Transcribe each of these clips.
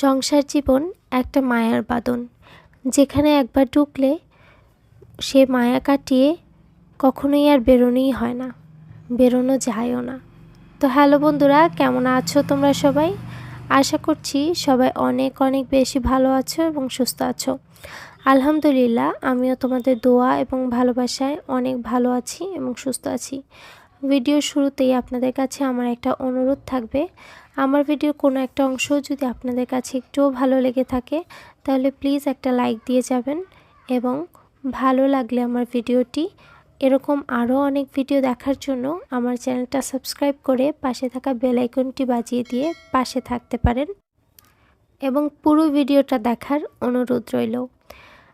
সংসার জীবন একটা মায়ার বাদন যেখানে একবার ঢুকলে সে মায়া কাটিয়ে কখনোই আর বেরোনোই হয় না, বেরোনো যায়ও না। তো হ্যালো বন্ধুরা, কেমন আছো তোমরা সবাই? আশা করছি সবাই অনেক অনেক বেশি ভালো আছো এবং সুস্থ আছো। আলহামদুলিল্লাহ, আমিও তোমাদের দোয়া এবং ভালোবাসায় অনেক ভালো আছি এবং সুস্থ আছি। ভিডিওর শুরুতেই আপনাদের কাছে আমার একটা অনুরোধ থাকবে। আমার ভিডিওর কোনো একটা অংশ যদি আপনাদের কাছে একটুও ভালো লেগে থাকে, তাহলে প্লিজ একটা লাইক দিয়ে যাবেন এবং ভালো লাগলে আমার ভিডিওটি, এরকম আরও অনেক ভিডিও দেখার জন্য আমার চ্যানেলটা সাবস্ক্রাইব করে পাশে থাকা বেল আইকনটি বাজিয়ে দিয়ে পাশে থাকতে পারেন। এবং পুরো ভিডিওটা দেখার অনুরোধ রইল।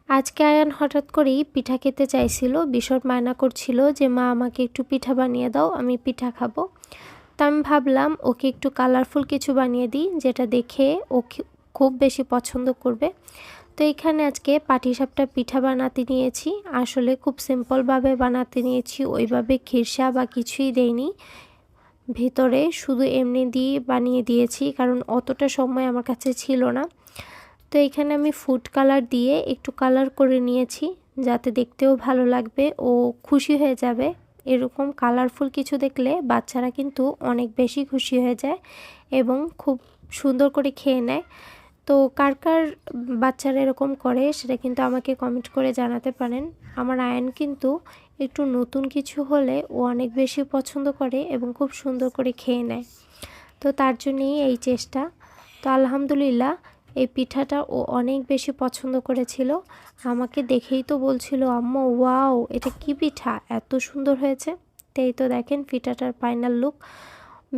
আজকে আয়ান হঠাৎ করেই পিঠা খেতে চাইছিল। ভীষণ মায়না করছিল যে, মা, আমাকে একটু পিঠা বানিয়ে দাও, আমি পিঠা খাব। তা আমি ভাবলাম, ওকে একটু কালারফুল কিছু বানিয়ে দিই, যেটা দেখে ও খুব বেশি পছন্দ করবে। তো এখানে আজকে পাটিসাপটা পিঠা বানাতে নিয়েছি। আসলে খুব সিম্পলভাবে বানাতে নিয়েছি, ওইভাবে খিরসা বা কিছুই দেয়নি ভেতরে শুধু এমনি দিয়ে বানিয়ে দিয়েছি, কারণ অতটা সময় আমার কাছে ছিল না। তো এখানে আমি ফুড কালার দিয়ে একটু কালার করে নিয়েছি, যাতে দেখতেও ভালো লাগবে ও খুশি হয়ে যাবে। এরকম কালারফুল কিছু দেখলে বাচ্চারা কিন্তু অনেক বেশি খুশি হয়ে যায় এবং খুব সুন্দর করে খেয়ে নেয়। তো কার কার বাচ্চারা এরকম করে সেটা কিন্তু আমাকে কমেন্ট করে জানাতে পারেন। আমার আয়ন কিন্তু একটু নতুন কিছু হলে ও অনেক বেশি পছন্দ করে এবং খুব সুন্দর করে খেয়ে নেয়। তো তার জন্যই এই চেষ্টা। তো আলহামদুলিল্লাহ এই পিঠাটা ও অনেক বেশি পছন্দ করেছিল। আমাকে দেখেই তো বলছিল, আম্মু, ওয়াও, এটা কি পিঠা? এত সুন্দর হয়েছে। তাই তো দেখেন পিঠাটার ফাইনাল লুক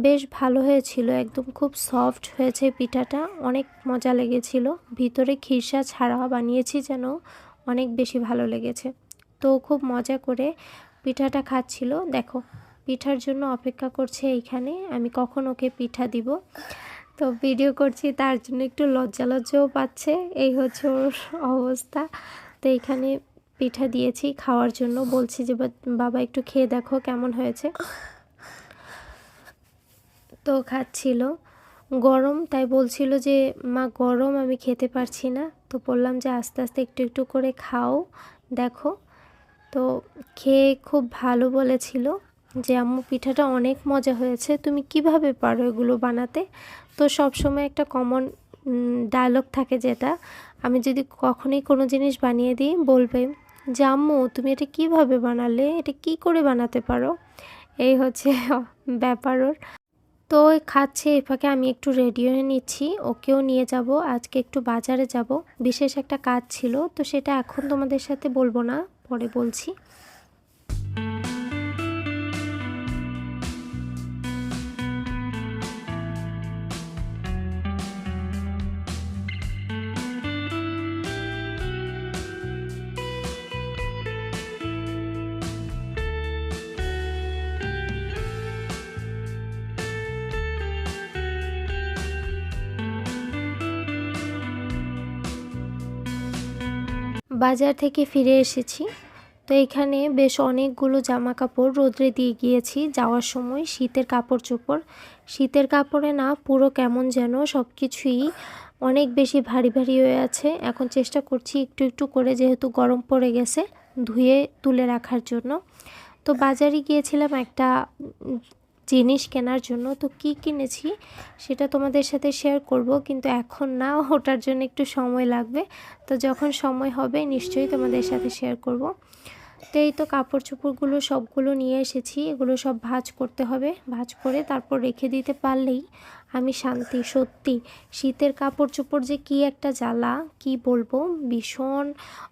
বেশ ভালো হয়েছিল, একদম খুব সফট হয়েছে পিঠাটা। অনেক মজা লেগেছিল। ভিতরে খিরসা ছাড়া বানিয়েছি যেন অনেক বেশি ভালো লেগেছে। তো খুব মজা করে পিঠাটা খাচ্ছিল। দেখো, পিঠার জন্য অপেক্ষা করছে এইখানে। আমি কখন ওকে পিঠা দিব? তো ভিডিও করছি, তার জন্য একটু লজ্জা লজ্জাও পাচ্ছে। এই হচ্ছে ওর অবস্থা। তো এখানে পিঠা দিয়েছি খাওয়ার জন্য। বলছি যে বাবা একটু খেয়ে দেখো কেমন হয়েছে। তো খাচ্ছিল। গরম, তাই বলছিল যে, মা, গরম, আমি খেতে পারছি না। তো বললাম যে, আস্তে আস্তে একটু একটু করে খাও, দেখো। তো খেয়ে খুব ভালো বলেছিল। যে আম্মু পিঠাটা অনেক মজা হয়েছে, তুমি কীভাবে পারো এগুলো বানাতে? তো সব সময় একটা কমন ডায়লগ থাকে যেটা, আমি যদি কখনোই কোনো জিনিস বানিয়ে দিই, বলবে যে আম্মু, তুমি এটা কীভাবে বানালে? এটা কি করে বানাতে পারো? এই হচ্ছে ব্যাপার তো খাচ্ছে এ ফাঁকে আমি একটু রেডি হয়ে নিচ্ছি, ওকেও নিয়ে যাব, আজকে একটু বাজারে যাব। বিশেষ একটা কাজ ছিল, তো সেটা এখন তোমাদের সাথে বলব না, পরে বলছি। বাজার থেকে ফিরে এসেছি। তো এখানে বেশ অনেকগুলো জামা কাপড় রোদ্রে দিয়ে গিয়েছি। যাওয়ার সময় শীতের কাপড় চোপড়। শীতের কাপড়ে না পুরো কেমন যেন সব কিছুই অনেক বেশি ভারী ভারী হয়ে আছে। এখন চেষ্টা করছি একটু একটু করে যেহেতু গরম পড়ে গেছে ধুয়ে তুলে রাখার জন্য। তো বাজারে গিয়েছিলাম একটা জিনিস কেনার জন্য। তো কি কিনেছি সেটা তোমাদের সাথে শেয়ার করব। কিন্তু এখন না, ওটার জন্য একটু সময় লাগবে। তো যখন সময় হবে, নিশ্চয়ই তোমাদের সাথে শেয়ার করব। তো এই তো কাপড় চোপড়গুলো সবগুলো নিয়ে এসেছি। এগুলো সব ভাজ করতে হবে। ভাজ করে তারপর রেখে দিতে পারলেই আমি শান্তি, সত্যি। শীতের কাপড় চোপড় যে কি একটা জ্বালা, কি বলব? ভীষণ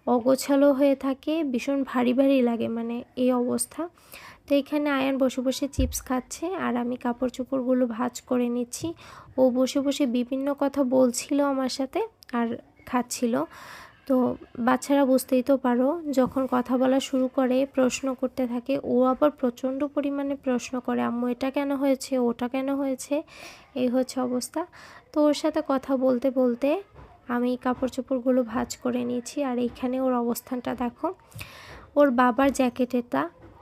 অগোছালো হয়ে থাকে, ভীষণ ভারী ভারী লাগে মানে এই অবস্থা। তো এখানে আয়ান বসে বসে চিপস খাচ্ছে আর আমি কাপড় চোপড়গুলো ভাজ করে নিচ্ছি। ও বসে বসে বিভিন্ন কথা বলছিল আমার সাথে আর খাচ্ছিল। তো বাচ্চারা বুঝতেই তো পারো, যখন কথা বলা শুরু করে, প্রশ্ন করতে থাকে, ও আবার প্রচণ্ড পরিমাণে প্রশ্ন করে, আম্মু, এটা কেন হয়েছে? ওটা কেন হয়েছে? এই হচ্ছে অবস্থা। তো ওর সাথে কথা বলতে বলতে আমি কাপড় চোপড়গুলো ভাজ করে নিয়েছি আর এইখানে ওর অবস্থানটা দেখো। ওর বাবার জ্যাকেটেরটা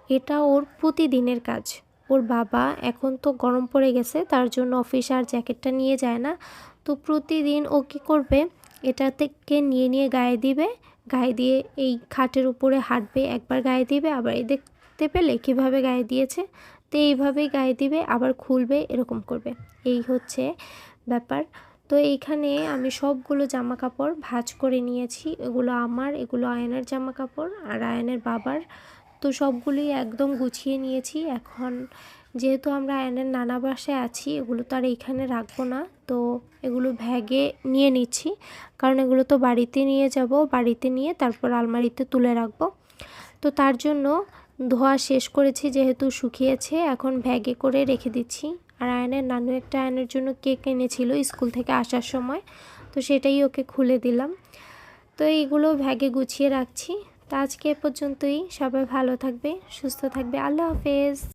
এটা ওর প্রতিদিনের কাজ। ওর বাবা এখন তো গরম পড়ে গেছে, তার জন্য অফিস আর জ্যাকেটটা নিয়ে যায় না। তো প্রতিদিন ও কী করবে? এটা থেকে নিয়ে নিয়ে গায়ে দিবে? গায়ে দিয়ে এই খাটের উপরে হাঁটবে, একবার গায়ে দিবে, আবার এই দেখতে পেলে কীভাবে গায়ে দিয়েছে? তো এইভাবেই গায়ে দিবে, আবার খুলবে, এরকম করবে। এই হচ্ছে ব্যাপার। তো এইখানে আমি সবগুলো জামা কাপড় ভাঁজ করে নিয়েছি। এগুলো আমার, এগুলো আয়নের জামা কাপড় আর আয়নের বাবার। তো সবগুলোই একদম গুছিয়ে নিয়েছি। এখন যেহেতু আমরা আয়নের নানা বাসায় আছি, এগুলো তো আর এইখানে রাখব না। তো এগুলো ভ্যাগে নিয়ে নিচ্ছি। কারণ এগুলো তো বাড়িতে নিয়ে যাব, বাড়িতে নিয়ে তারপর আলমারিতে তুলে রাখব। তো তার জন্য ধোয়া শেষ করেছি যেহেতু শুকিয়েছে, এখন ভ্যাগে করে রেখে দিচ্ছি। আর আয়নের নানু একটা আয়নের জন্য কেক এনেছিল স্কুল থেকে আসার সময়। তো সেটাই ওকে খুলে দিলাম। তো এইগুলো ভ্যাগে গুছিয়ে রাখছি। তো আজকে পর্যন্তই। সবাই ভালো থাকবে সুস্থ থাকবে। আল্লাহ হাফেজ।